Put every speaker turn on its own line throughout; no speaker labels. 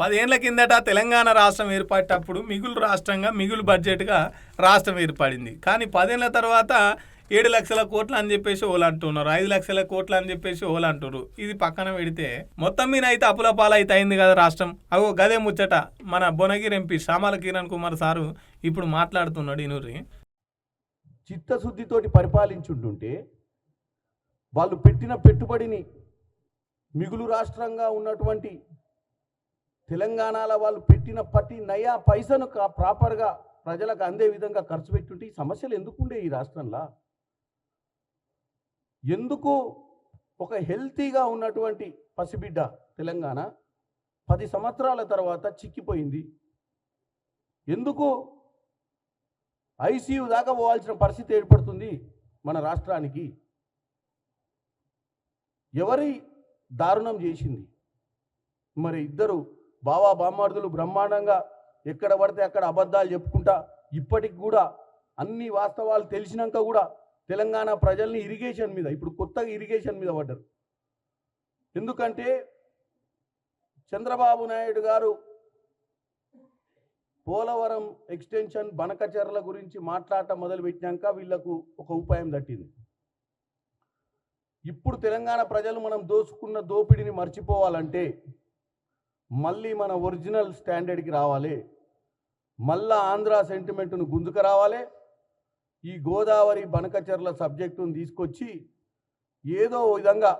పదేళ్ళ కిందట తెలంగాణ రాష్ట్రం ఏర్పడేటప్పుడు మిగులు రాష్ట్రంగా మిగులు బడ్జెట్గా రాష్ట్రం ఏర్పడింది. కానీ పదేళ్ళ తర్వాత ఏడు లక్షల కోట్లు అని చెప్పేసి ఓలు అంటున్నారు ఐదు లక్షల కోట్లు అని చెప్పేసి ఓలు అంటున్నారు. ఇది పక్కన పెడితే మొత్తం మీద అయితే అప్పుల పాలైతే అయింది కదా రాష్ట్రం. అగో గదే ముచ్చట మన భువనగిరి ఎంపీ శ్యామల కిరణ్ కుమార్ సారు ఇప్పుడు మాట్లాడుతున్నాడు ఇనూరి
చిత్తశుద్ధితోటి పరిపాలించుంటుంటే వాళ్ళు పెట్టిన పెట్టుబడిని మిగులు రాష్ట్రంగా ఉన్నటువంటి తెలంగాణలో వాళ్ళు పెట్టిన పట్టి నయా పైసను ప్రాపర్గా ప్రజలకు అందే విధంగా ఖర్చు పెట్టుంటే ఈ సమస్యలు ఎందుకుండే ఈ రాష్ట్రంలో? ఎందుకు ఒక హెల్తీగా ఉన్నటువంటి పసిబిడ్డ తెలంగాణ పది సంవత్సరాల తర్వాత చిక్కిపోయింది? ఎందుకు ఐసీయూ దాకా పోవాల్సిన పరిస్థితి ఏర్పడుతుంది మన రాష్ట్రానికి? ఎవరి దారుణం చేసింది? మరి ఇద్దరు బావా బామ్మార్దులు బ్రహ్మాండంగా ఎక్కడ పడితే అక్కడ అబద్ధాలు చెప్పుకుంటా ఇప్పటికి కూడా అన్ని వాస్తవాలు తెలిసినాక కూడా తెలంగాణ ప్రజల్ని ఇరిగేషన్ మీద ఇప్పుడు కొత్తగా ఇరిగేషన్ మీద పడ్డారు. ఎందుకంటే చంద్రబాబు నాయుడు గారు పోలవరం ఎక్స్టెన్షన్ బనకచర్ల గురించి మాట్లాడటం మొదలుపెట్టినాక వీళ్ళకు ఒక ఉపాయం దట్టింది. ఇప్పుడు తెలంగాణ ప్రజలు మనం దోచుకున్న దోపిడిని మర్చిపోవాలంటే మళ్ళీ మన ఒరిజినల్ స్టాండర్డ్కి రావాలి. మళ్ళా ఆంధ్ర సెంటిమెంట్ను గుంజుకు రావాలి. ఈ గోదావరి బనకచర్ల సబ్జెక్టును తీసుకొచ్చి ఏదో విధంగా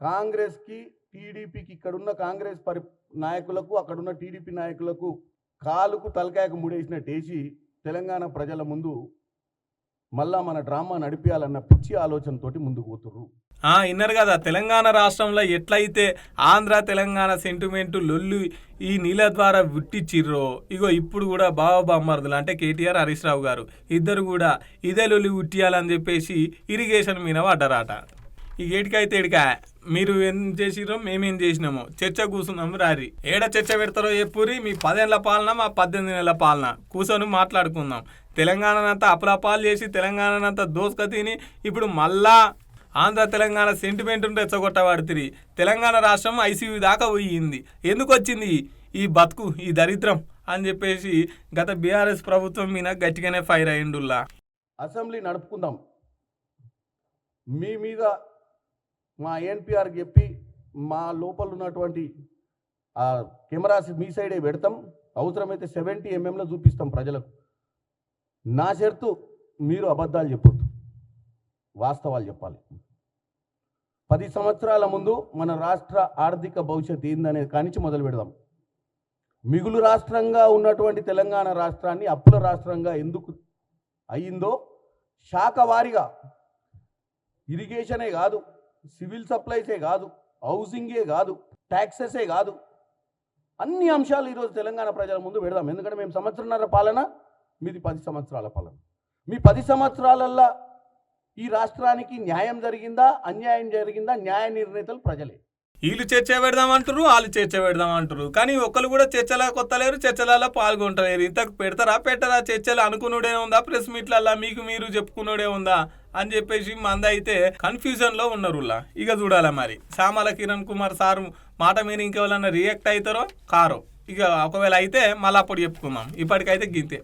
కాంగ్రెస్కి టీడీపీకి ఇక్కడున్న కాంగ్రెస్ పరి నాయకులకు అక్కడున్న టీడీపీ నాయకులకు కాలుకు తలకాయకు ముడేసినట్టేసి తెలంగాణ ప్రజల ముందు మళ్ళా మన డ్రామా నడిపించాలన్న పిచ్చి ఆలోచనతోటి ముందుకు పోతుర్రు.
ఆ, విన్నారు కదా తెలంగాణ రాష్ట్రంలో ఎట్లయితే ఆంధ్ర తెలంగాణ సెంటిమెంట్ లొల్లు ఈ నీళ్ళ ద్వారా ఉట్టిచ్చిర్రో ఇగో ఇప్పుడు కూడా బావ అంటే కేటీఆర్ హరీష్ రావు గారు ఇద్దరు కూడా ఇదే లొల్లి ఉట్టియాలని చెప్పేసి ఇరిగేషన్ మీద పడ్డరాట. ఈ ఏటికైతే ఏడికా మీరు ఏం చేసిరో మేమేం చేసినామో. చర్చ కూర్చున్నాము రారి. ఏడ చర్చ పెడతారో చెప్పురి మీ పదేళ్ళ పాలన మా పద్దెనిమిది నెలల పాలన. కూర్చొని మాట్లాడుకుందాం. తెలంగాణనంతా అప్రపాలు చేసి తెలంగాణనంతా దోసుక తిని ఇప్పుడు మళ్ళా ఆంధ్ర తెలంగాణ సెంటిమెంట్ రెచ్చగొట్టబడుతుంది తెలంగాణ రాష్ట్రం ఐసీయూ దాకా పోయింది. ఎందుకు వచ్చింది ఈ బతుకు ఈ దరిద్రం అని చెప్పేసి గత బీఆర్ఎస్ ప్రభుత్వం మీద గట్టిగానే ఫైర్ అయ్యిండుల్లా
అసెంబ్లీ నడుపుకుందాం. మీ మీద మా ఎన్పిఆర్కి చెప్పి మా లోపల ఉన్నటువంటి కెమెరాస్ మీ సైడే పెడతాం. అవసరమైతే సెవెంటీ ఎంఎంలో చూపిస్తాం ప్రజలకు. నా షరతు మీరు అబద్ధాలు చెప్పొద్దు. వాస్తవాలు చెప్పాలి. పది సంవత్సరాల ముందు మన రాష్ట్ర ఆర్థిక భవిష్యత్ ఏందనేది కానించి మొదలు పెడదాం. మిగులు రాష్ట్రంగా ఉన్నటువంటి తెలంగాణ రాష్ట్రాన్ని అప్పుల రాష్ట్రంగా ఎందుకు అయ్యిందో శాఖ వారీగా ఇరిగేషనే కాదు సివిల్ సప్లైసే కాదు హౌసింగే కాదు ట్యాక్సెసే కాదు. అన్ని అంశాలు ఈరోజు తెలంగాణ ప్రజల ముందు పెడదాం. ఎందుకంటే మేము సంవత్సరంన్నర పాలన మీది పది సంవత్సరాల పాలన మీ పది సంవత్సరాలల్లా ఈ రాష్ట్రానికి న్యాయం జరిగిందా? అన్యాయం జరిగిందా? న్యాయ నిర్ణేతలు ప్రజలే.
వీళ్ళు చర్చ పెడదామంటారు వాళ్ళు చర్చ పెడదామంటారు కానీ ఒక్కరు కూడా చర్చలా కొత్తలేరు చర్చలలో పాల్గొంటలేరు. ఇంతకు పెడతారా పెట్టరా? చర్చలు అనుకునుడే ఉందా? ప్రెస్ మీట్లల్లా మీకు మీరు చెప్పుకునుడే ఉందా? అని చెప్పేసి మంద అయితే కన్ఫ్యూజన్లో ఉన్నారు ఇక చూడాలా మరి. సామాల కిరణ్ కుమార్ సార్ మాట మీరు ఇంకెవరన్నా రియాక్ట్ అవుతారో కారో? ఇక ఒకవేళ అయితే మళ్ళీ అప్పుడు చెప్పుకుందాం. ఇప్పటికైతే గింతే.